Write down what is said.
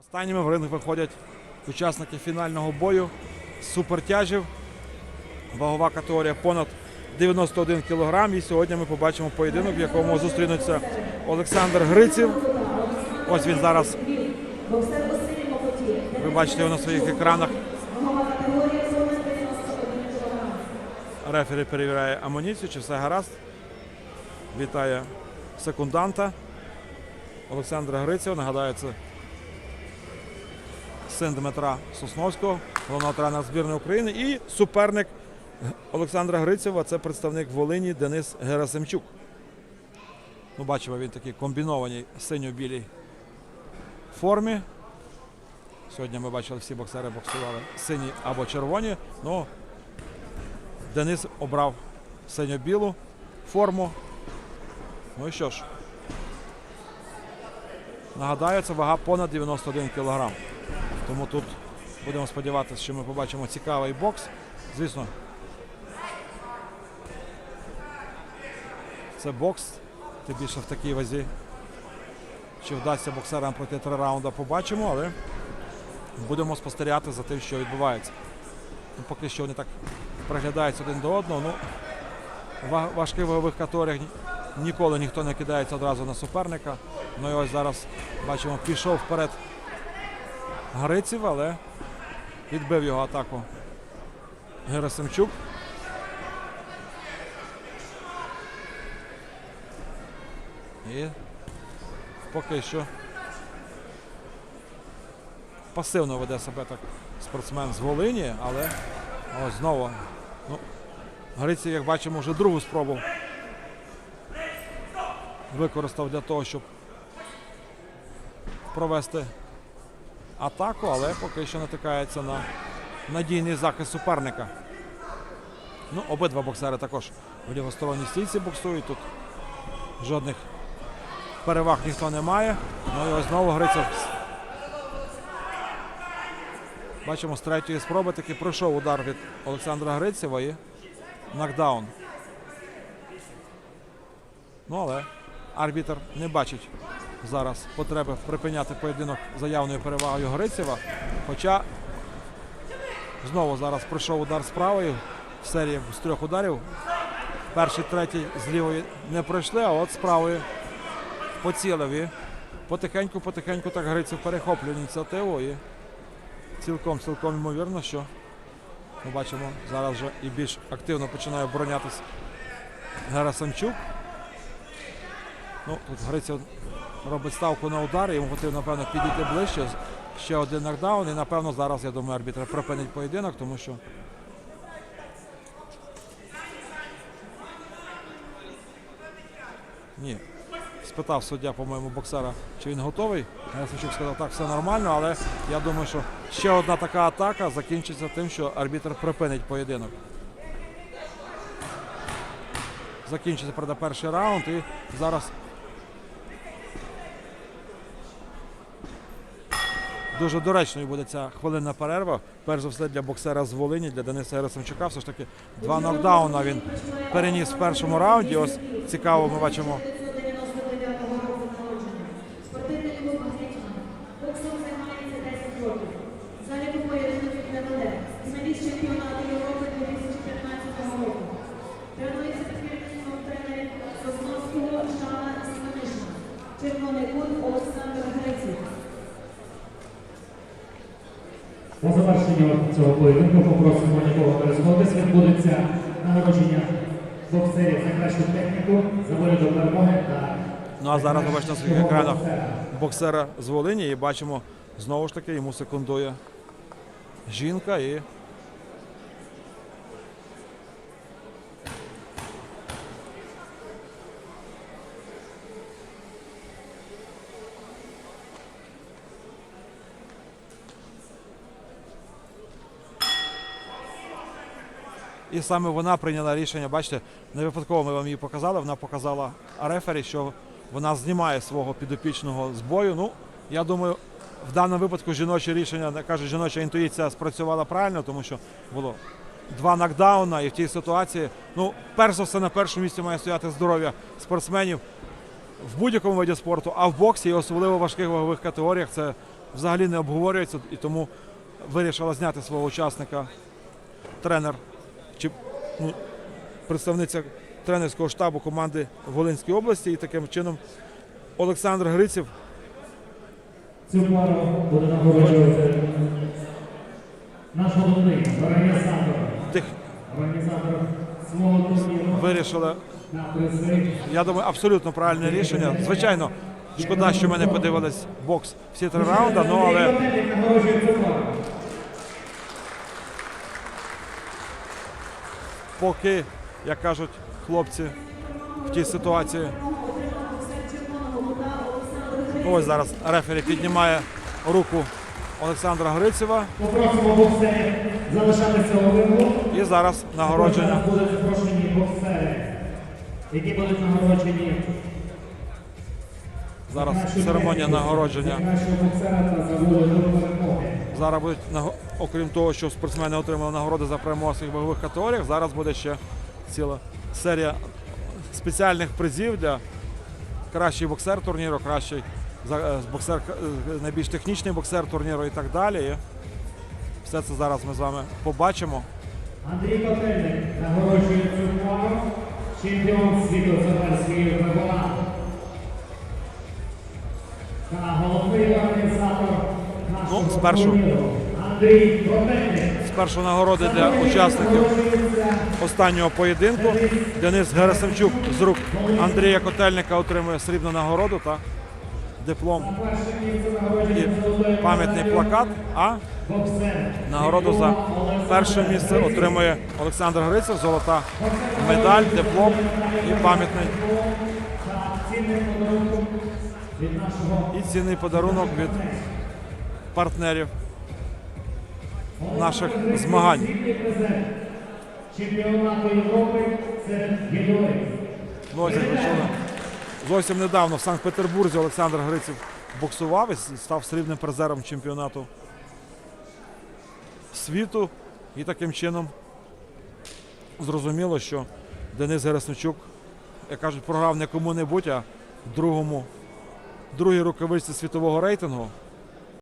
Останніми в ринг виходять учасники фінального бою супертяжів. Вагова категорія понад 91 кг. І сьогодні ми побачимо поєдинок, в якому зустрінуться Олександр Гриців. Ось він зараз. Ви бачите його на своїх екранах. Рефері перевіряє амуніцію, чи все гаразд. Вітає секунданта Олександра Грицєва. Нагадаю, це син Дмитра Сосновського, головного тренера збірної України. І суперник Олександра Грицєва це представник Волині Денис Герасимчук. Ну, бачимо, він такий комбінованій синьо-білій формі. Сьогодні ми бачили, всі боксери боксували сині або червоні. Ну, Денис обрав синьо-білу форму. Ну і що ж, нагадаю, це вага понад 91 кг. Тому тут будемо сподіватися, що ми побачимо цікавий бокс. Звісно, це бокс, тим більше в такій вазі. Чи вдасться боксерам пройти три раунди, побачимо, але будемо спостерігати за тим, що відбувається. Ну, поки що вони так приглядаються один до одного. Ну, в важких вагових категоріях ніколи ніхто не кидається одразу на суперника. Ну і ось зараз бачимо, пішов вперед Гриців, але відбив його атаку Герасимчук. І поки що пасивно веде себе так спортсмен з Волині, але ось знову. Ну, Гриців, як бачимо, вже другу спробу використав для того, щоб провести атаку, але поки що натикається на надійний захист суперника. Ну, обидва боксери також в лівосторонній стійці боксують. Тут жодних переваг ніхто не має. Ну і ось знову Грицев. Бачимо, з третьої спроби таки пройшов удар від Олександра Грицева і нокдаун. Ну, але арбітр не бачить зараз потреби припиняти поєдинок за явною перевагою Грицева. Хоча знову зараз пройшов удар з правої в серії з трьох ударів. Перший, третій з лівої не пройшли, а от з правої поцілив і потихеньку-потихеньку так Грицев перехоплює ініціативу і цілком цілком ймовірно, що ми бачимо зараз вже і більш активно починає оборонятись Герасимчук. Ну, тут Грицев робить ставку на удар, йому потрібно, напевно, підійти ближче. Ще один нокдаун. І, напевно, зараз, я думаю, арбітр припинить поєдинок, тому що. Ні. Спитав суддя, по-моєму, боксера, чи він готовий. Герасимчук сказав, так, все нормально, але я думаю, що ще одна така атака закінчиться тим, що арбітр припинить поєдинок. Закінчиться перший раунд і зараз Дуже доречною буде ця хвилинна перерва. Перш за все для боксера з Волині, для Дениса Герасимчука. Все ж таки два нокдауна він переніс в першому раунді. Ось цікаво, ми бачимо. Спортивний клуб Гречна. Боксом займається 10 років. Заліку поєдинок не веде. Фіналіст чемпіонату Європи 2015 року. Тренується під керівництвом тренерів Сосновського Шана Сімонишина. Червоний кут Олександр Гриців. На завершення цього поєдинку попросимо нікого не розходитись. Відбудеться нагородження боксерів за кращу техніку, за волю перемоги та Ну а зараз ми бачимо на своїх екранах боксера з Волині і бачимо знову ж таки йому секундує жінка і. І саме вона прийняла рішення. Бачите, не випадково ми вам її показали. Вона показала рефері, що вона знімає свого підопічного з бою. Ну, я думаю, в даному випадку жіноче рішення, каже, жіноча інтуїція спрацювала правильно, тому що було два нокдауна, і в тій ситуації, ну, перш за все, на першому місці має стояти здоров'я спортсменів в будь-якому виді спорту, а в боксі, і особливо в важких вагових категоріях, це взагалі не обговорюється і тому вирішила зняти свого учасника тренер чи ну, представниця тренерського штабу команди в Волинській області. І таким чином Олександр Гриців Цю пару буде нагороджувати наш головний організатор. тих Організатор свого турніру вирішили. Я думаю, абсолютно правильне рішення. Звичайно, шкода, що ми не подивились бокс всі три раунди, ну але Андрій нагороджує цю пару. Поки, як кажуть хлопці, в тій ситуації. Ось зараз рефері піднімає руку Олександра Грицева Попросимо боксерів залишатися і зараз нагородження. Боксери, які будуть нагороджені. Зараз церемонія нагородження. Зараз будуть окрім того, що спортсмени отримали нагороди за перемогу в своїх вагових категоріях. Зараз буде ще ціла серія спеціальних призів для кращий боксер турніру, кращий е, боксер, е, найбільш технічний боксер турніру і так далі. Все це зараз ми з вами побачимо. Андрій Котельник нагороджує цю пару. Чемпіон світу з версії ВВА. Та головний організатор Ну, спершу. Спершу нагороди для учасників останнього поєдинку. Денис Герасимчук з рук Андрія Котельника отримує срібну нагороду та диплом і пам'ятний плакат. А. Нагороду за перше місце отримує Олександр Грицев, золота медаль, диплом і пам'ятний і цінний подарунок від партнерів наших змагань. Чемпіонату Європи серед ви чули, зовсім недавно в Санкт-Петербурзі Олександр Грицев боксував і став срібним призером чемпіонату світу. І таким чином зрозуміло, що Денис Герасимчук, як кажуть, програв не кому-небудь, а другому, другій рукавичці світового рейтингу.